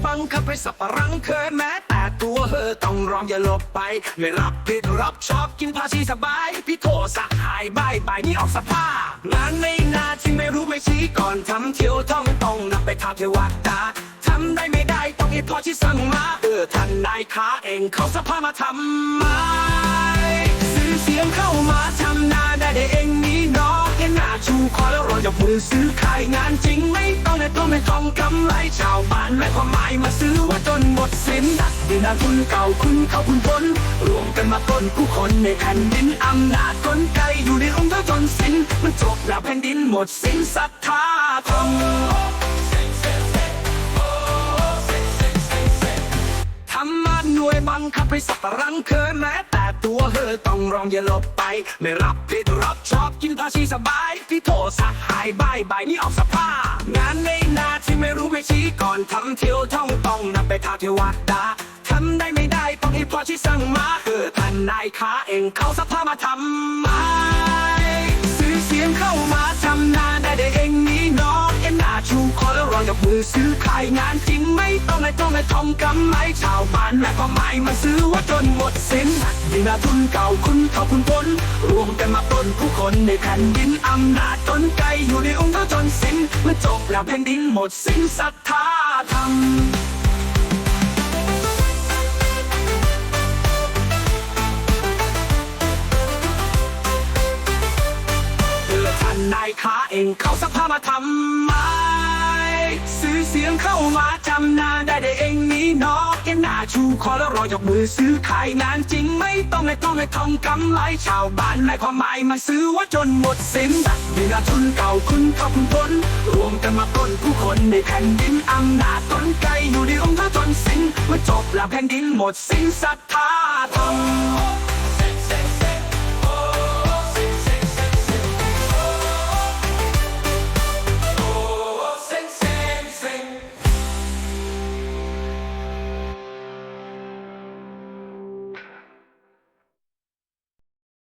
สับปะรังเคยแม้แต่ตัวเธอต้องรองอย่าหลบไปไม่รับผิดรับชอบกินภาษีสบาย พี่โทสะหายบายบายนี่ออกสภาพงานไม่นาที่ไม่รู้ไม่ชี้ก่อนทำเที่ยวท่องต้องนำไปทาเทวดาทำได้ไม่ได้ต้องให้พ่อที่สั่งมาเออท่านนายค้าเองเขาสภามาทำไมซื้อเสียงเข้ามาทำนาได้เองนี่เนาะเห็นหน้าชูคอแล้วรอยกมือซื้อขายงานจริงไม่ต้อง ก็ไม่ต้องกำไรชาวบ้านและความหมายมาซื้อว่าจนหมดสินดักดินาคุณเก่าคุณเขาคุณพ้นรวมกันมาต้นผู้คนในแผ่นดินอำนาจกลไกอยู่ในองค์เท่าจนสิ้น มันจบแล้วแผ่นดินหมดสิ้นศรัทธา บังคับให้สับปะรังเคยแม้แต่ตัวเธอต้องรองอย่าหลบไป ไม่รับผิดรับชอบกินภาษีสบาย พี่โทสะหายบายบายนี่ออกสภา งานในนาที่ไม่รู้ไม่ชี้ก่อนทำเที่ยวท่องต้องนำไปทาเทวดาทำได้ไม่ได้ต้องให้พ่อที่สั่งมาเออท่านนายค้าเองเขาสภามาทำไมซื้อเสียงเข้ามาทำนาไองยกมือซื้อขายงานจริงไม่ต้องไม่ต้องไม่ทองกำไรชาวบ้านและความหมายมาซื้อว่าจนหมดสิ้นดินาทุนเก่าคุณเขาคุณพ้นรวมกันมาปล้นผู้คนในแผ่นดินอำนาจจนไกลอยู่ในองค์เท่าจนสิ้นเมื่อจบแล้วแผ่นดินหมดสิ้นศรัทธาธรรมเพื่อท่านนายค้าเองเขาสภามาทำไมซื้ อเสียงเข้ามาจำนาได้ได้เองนี่เนาะแกหน้าชูคอแล้วรอยกมือซื้อขายงานจริงไม่ต้องไม่ต้องไม่ทองกำไรชาวบ้านในความหมายมาซื้อว่าจนหมดสินดักดินาทุนเก่าคุณเขาคุณพ้นรวมกันมาปล้นผู้คนในแผ่นดินอำนาจต้นไกลอยู่ในองค์พระจนสิ้นเมื่อจบแล้วแผ่นดินหมดสิ้นศรัทธาธรรม